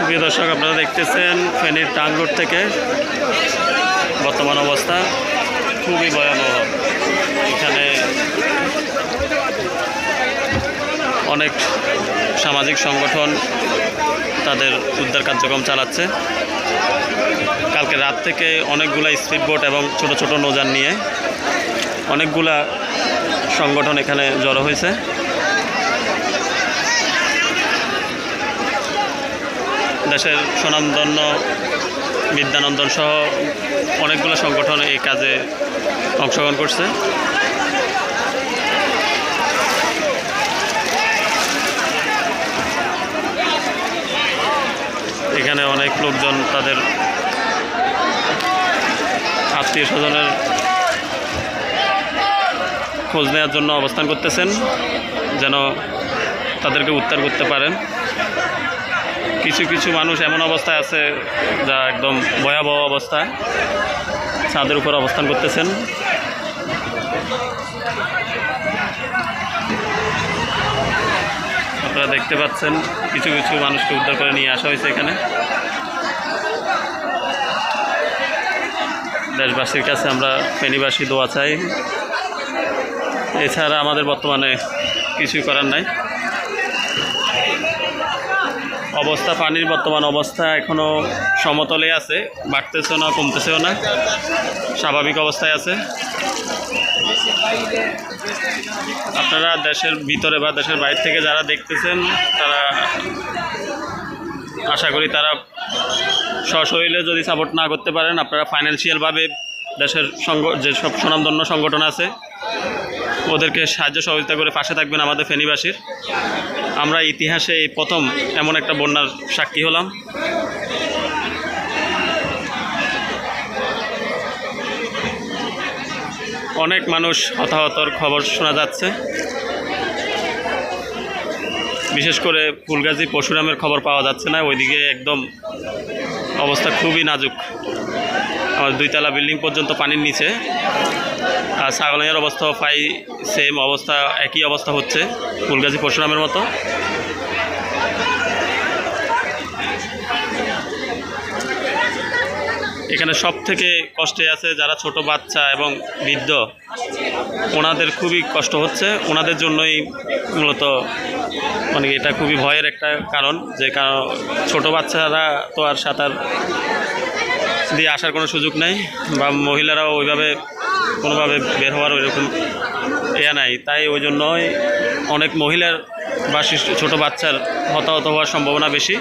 প্রিয় দর্শক, আপনারা দেখতেছেন ফেনীর টাং রোড থেকে বর্তমান অবস্থা খুবই ভয়াবহ। এখানে অনেক সামাজিক সংগঠন তাদের উদ্ধার কার্যক্রম চালাচ্ছে। কালকে রাত থেকে অনেকগুলা স্পিড বোট এবং ছোট ছোট নৌযান নিয়ে অনেকগুলা সংগঠন এখানে জড়ো হয়েছে। দেশের স্বনামধন্য বিদ্যানন্দন সহ অনেকগুলো সংগঠন এই কাজে অংশগ্রহণ করছে। এখানে অনেক লোকজন তাদের আত্মীয় স্বজনের খোঁজ নেওয়ার জন্য অবস্থান করতেছেন, যেন তাদেরকে উদ্ধার করতে পারেন। কিছু কিছু মানুষ এমন অবস্থায় আছে যা একদম ভয়াবহ অবস্থায় ছাদের উপর অবস্থান করতেছেন। আপনারা দেখতে পাচ্ছেন, কিছু কিছু মানুষকে উদ্ধার করে নিয়ে আসা হয়েছে এখানে। দেশবাসীর কাছে আমরা ফেনীবাসী দোয়া চাই। এছাড়া আমাদের বর্তমানে কিছুই করার নাই। অবস্থা, পানির বর্তমান অবস্থা এখনও সমতলে আছে, বাড়তেছেও না, কমতেছেও না, স্বাভাবিক অবস্থায় আছে। আপনারা দেশের ভিতরে বা দেশের বাইরে থেকে যারা দেখতেছেন, তারা আশা করি তারা সশরীরে যদি সাপোর্ট না করতে পারেন, আপনারা ফাইন্যান্সিয়ালভাবে দেশের সংগ যেসব সুনামধন্য সংগঠন আছে, ওদেরকে সাহায্য সহযোগিতা করে পাশে থাকবেন আমাদের ফেনীবাসীর। আমরা ইতিহাসে এই প্রথম এমন একটা বন্যার সাক্ষী হলাম। অনেক মানুষ হতাহতর খবর শোনা যাচ্ছে। বিশেষ করে ফুলগাজী পরশুরামের খবর পাওয়া যাচ্ছে না, ওইদিকে একদম অবস্থা খুবই নাজুক। আমার দুইতলা বিল্ডিং পর্যন্ত পানির নিচে, আর ছাগলের অবস্থা প্রায় সেম অবস্থা, একই অবস্থা হচ্ছে ফুলগাজী পরশুরামের মতো। এখানে সব থেকে কষ্টে আছে যারা ছোট বাচ্চা এবং বৃদ্ধ, ওনাদের খুবই কষ্ট হচ্ছে। ওনাদের জন্যই মূলত মানে এটা খুবই ভয়ের একটা কারণ যে কারণ ছোটো বাচ্চারা তো আর সাঁতার দিয়ে আসার কোনো সুযোগ নেই বা মহিলারাও ওইভাবে কোনোভাবে বের হওয়ার ওইরকম ইয়া নাই। তাই ওই জন্যই অনেক মহিলার বা ছোটো বাচ্চার হতাহত হওয়ার সম্ভাবনা বেশি।